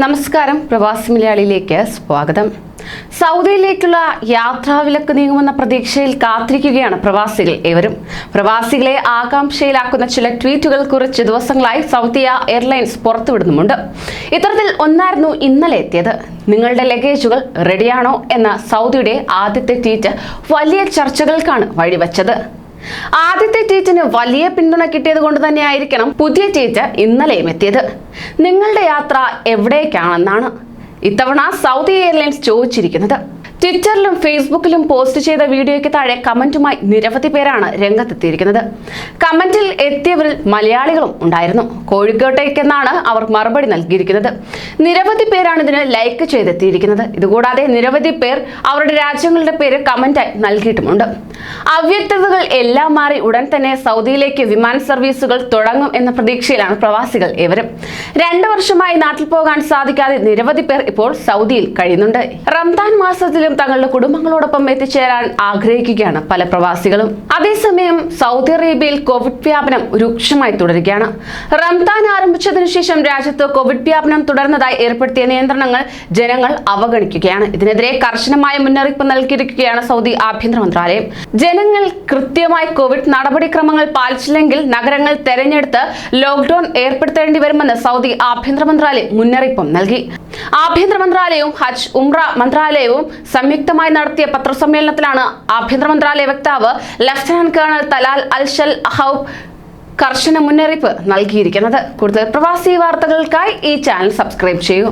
നമസ്കാരം. പ്രവാസി മലയാളിയിലേക്ക് സ്വാഗതം. സൗദിയിലേക്കുള്ള യാത്രാവിലക്ക് നീങ്ങുമെന്ന പ്രതീക്ഷയിൽ കാത്തിരിക്കുകയാണ് പ്രവാസികൾ ഏവരും. പ്രവാസികളെ ആകാംക്ഷയിലാക്കുന്ന ചില ട്വീറ്റുകൾ കുറച്ച് ദിവസങ്ങളായി സൗദിയ എയർലൈൻസ് പുറത്തുവിടുന്നുമുണ്ട്. ഇത്തരത്തിൽ ഒന്നായിരുന്നു ഇന്നലെ എത്തിയത്. നിങ്ങളുടെ ലഗേജുകൾ റെഡിയാണോ എന്ന സൗദിയുടെ ആദ്യത്തെ ട്വീറ്റ് വലിയ ചർച്ചകൾക്കാണ് വഴിവെച്ചത്. ആദ്യത്തെ ട്വീറ്റിന് വലിയ പിന്തുണ കിട്ടിയത് കൊണ്ട് തന്നെയായിരിക്കണം പുതിയ ട്വീറ്റ് ഇന്നലെയും എത്തിയത്. നിങ്ങളുടെ യാത്ര എവിടേക്കാണെന്നാണ് ഇത്തവണ സൗദി എയർലൈൻസ് ചോദിച്ചിരിക്കുന്നത്. ട്വിറ്ററിലും ഫേസ്ബുക്കിലും പോസ്റ്റ് ചെയ്ത വീഡിയോയ്ക്ക് താഴെ കമന്റുമായി നിരവധി പേരാണ് രംഗത്തെത്തിയിരിക്കുന്നത്. കമന്റിൽ എത്തിയവരിൽ മലയാളികളും ഉണ്ടായിരുന്നു. കോഴിക്കോട്ടേക്കെന്നാണ് അവർ മറുപടി നൽകിയിരിക്കുന്നത്. നിരവധി പേരാണ് ഇതിന് ലൈക്ക് ചെയ്തെത്തിയിരിക്കുന്നത്. ഇതുകൂടാതെ നിരവധി പേർ അവരുടെ രാജ്യങ്ങളുടെ പേര് കമന്റായി നൽകിയിട്ടുമുണ്ട്. അവ്യക്തതകൾ എല്ലാം മാറി ഉടൻ തന്നെ സൗദിയിലേക്ക് വിമാന സർവീസുകൾ തുടങ്ങും എന്ന പ്രതീക്ഷയിലാണ് പ്രവാസികൾ ഏവരും രണ്ടു വർഷമായി നാട്ടിൽ പോകാൻ സാധിക്കാതെ നിരവധി പേർ ഇപ്പോൾ സൗദിയിൽ കഴിയുന്നുണ്ട്. റംദാൻ മാസത്തിലും തങ്ങളുടെ കുടുംബങ്ങളോടൊപ്പം എത്തിച്ചേരാൻ ആഗ്രഹിക്കുകയാണ് പല പ്രവാസികളും. അതേസമയം സൗദി അറേബ്യയിൽ കോവിഡ് വ്യാപനം രൂക്ഷമായി തുടരുകയാണ്. റംദാൻ ആരംഭിച്ചതിനു ശേഷം രാജ്യത്ത് കോവിഡ് വ്യാപനം തുടർന്നതായി ഏർപ്പെടുത്തിയ നിയന്ത്രണങ്ങൾ ജനങ്ങൾ അവഗണിക്കുകയാണ്. ഇതിനെതിരെ കർശനമായ മുന്നറിയിപ്പ് നൽകിയിരിക്കുകയാണ് സൗദി ആഭ്യന്തര മന്ത്രാലയം. ജനങ്ങൾ കൃത്യമായി കോവിഡ് നടപടിക്രമങ്ങൾ പാലിച്ചില്ലെങ്കിൽ നഗരങ്ങൾ തെരഞ്ഞെടുത്ത് ലോക്ക്ഡൌൺ ഏർപ്പെടുത്തേണ്ടി വരുമെന്ന് സൗദി ആഭ്യന്തര മന്ത്രാലയം മുന്നറിയിപ്പും നൽകി. ആഭ്യന്തര മന്ത്രാലയവും ഹജ്ജ് ഉംറ മന്ത്രാലയവും സംയുക്തമായി നടത്തിയ പത്രസമ്മേളനത്തിലാണ് ആഭ്യന്തര മന്ത്രാലയ വക്താവ് lieutenant colonel Talal Alshalhoub കർശന മുന്നറിയിപ്പ് നൽകിയിരിക്കുന്നത്. കൂടുതൽ പ്രവാസി വാർത്തകൾക്കായി ഈ ചാനൽ സബ്സ്ക്രൈബ് ചെയ്യൂ.